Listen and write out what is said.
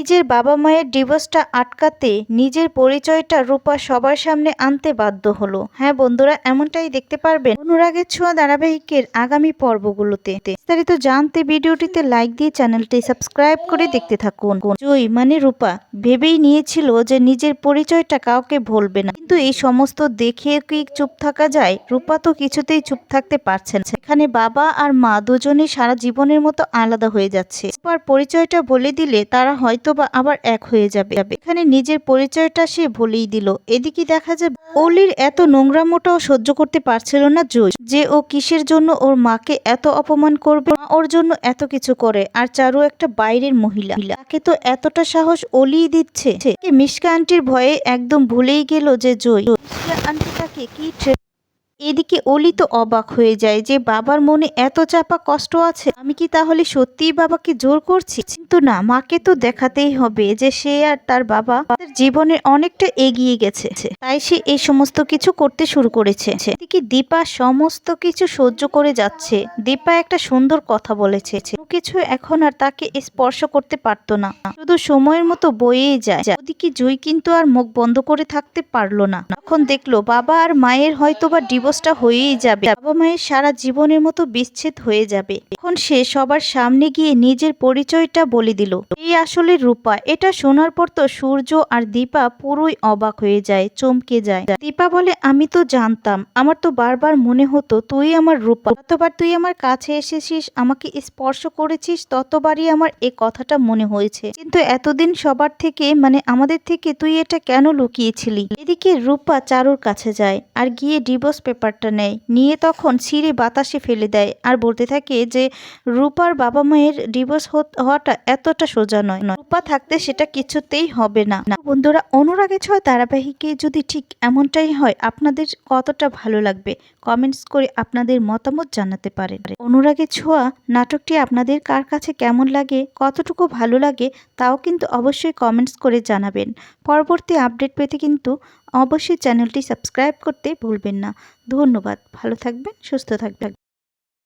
নিজের বাবা মায়ের ডিভোর্সটা আটকাতে নিজের পরিচয়টা রূপা সবার সামনে আনতে বাধ্য হলো। হ্যাঁ বন্ধুরা, এমনটাই দেখতে পারবেন অনুরাগের ছোঁয়া ধারাবাহিকের আগামী পর্বগুলোতে। বিস্তারিত জানতে ভিডিওটিতে লাইক দিয়ে চ্যানেলটি সাবস্ক্রাইব করে দেখতে থাকুন। জয় মানে রূপা, ভেবেই নিয়েছিল যে নিজের পরিচয়টা কাউকে বলবে না। কিন্তু এই সমস্ত দেখে কি চুপ থাকা যায়? রূপা তো কিছুতেই চুপ থাকতে পারছে না এখানে বাবা আর মা দুজনেই সারা জীবনের মতো আলাদা হয়ে যাচ্ছে। রূপার পরিচয়টা বলে দিলে তারা হয়তো বা আবার এক হয়ে যাবে। এখানে নিজের পরিচয়টা সে বলেই দিল। এদিকে দেখা যাবে অলির এত নোংরামোটাও সহ্য করতে পারছিল না জয় যে ও কিসের জন্য ওর মাকে এত অপমান করবে? ওর জন্য এত কিছু করে। আর চারু একটা বাইরের মহিলা। তাকে তো এতটা সাহস অলিই দিচ্ছে। মিশকা আন্টির ভয়ে একদম ভুলেই গেল যে জয় আন্টি তাকে কি এদিকে অলি তো অবাক হয়ে যায় যে বাবার মনে এত চাপা কষ্ট আছে। আমি কি তাহলে সত্যিই বাবাকে জোর করছি? কিন্তু না, মাকে তো দেখাতেই হবে যে সে আর তার বাবা জীবনে অনেকটা এগিয়ে গেছে। তাই সে এই সমস্ত কিছু করতে শুরু করেছে। এদিকে দীপা সমস্ত কিছু সহ্য করে যাচ্ছে। দীপা একটা সুন্দর কথা বলেছে কিছু এখন আর তাকে স্পর্শ করতে পারতো না। শুধু সময়ের মতো বয়েই যায়। ওদিকে জুই কিন্তু আর মুখ বন্ধ করে থাকতে পারল না। তখন দেখল বাবা আর মায়ের হয়তো বা ডিভোর্সটা হয়েই যাবে, বাবা মায়ের সারা জীবনের মতো বিচ্ছেদ হয়ে যাবে। এখন সে সবার সামনে গিয়ে নিজের পরিচয়টা বলে দিল। এই আসলে রূপা, এটা শোনার পর তো সূর্য আর দীপা পুরোই অবাক হয়ে যায়, চমকে যায়। দীপা বলে, আমি তো জানতাম, আমার তো বারবার মনে হতো তুই আমার রূপা। যতবার তুই আমার কাছে এসেছিস, আমাকে স্পর্শ করেছিস, ততবারই আমার এ কথাটা মনে হয়েছে। কিন্তু এতদিন সবার থেকে মানে আমাদের থেকে তুই এটা কেন লুকিয়েছিলি? এদিকে রূপা চারুর কাছে যায় আর গিয়ে ডিভোর্স পেপারটা নেয়। নিয়ে তখন ছিঁড়ে বাতাসে ফেলে দেয় আর বলতে থাকে যে, রূপার বাবা মায়ের ডিভোর্স হওয়াটা এতটা সোজা নয়। নয় রূপা থাকতে সেটা কিছুতেই হবে না। বন্ধুরা অনুরাগে ছয় ধারাবাহিকে যদি ঠিক এমনটাই হয়, আপনাদের কতটা ভালো লাগবে? কমেন্টস করে আপনাদের মতামত জানাতে পারেন। অনুরাগে ছোঁয়া নাটকটি আপনাদের কার কাছে কেমন লাগে, কতটুকু ভালো লাগে, তাও কিন্তু অবশ্যই কমেন্টস করে জানাবেন। পরবর্তী আপডেট পেতে কিন্তু অবশ্যই চ্যানেলটি সাবস্ক্রাইব করতে ভুলবেন না। ধন্যবাদ। ভালো থাকবেন সুস্থ থাকবেন।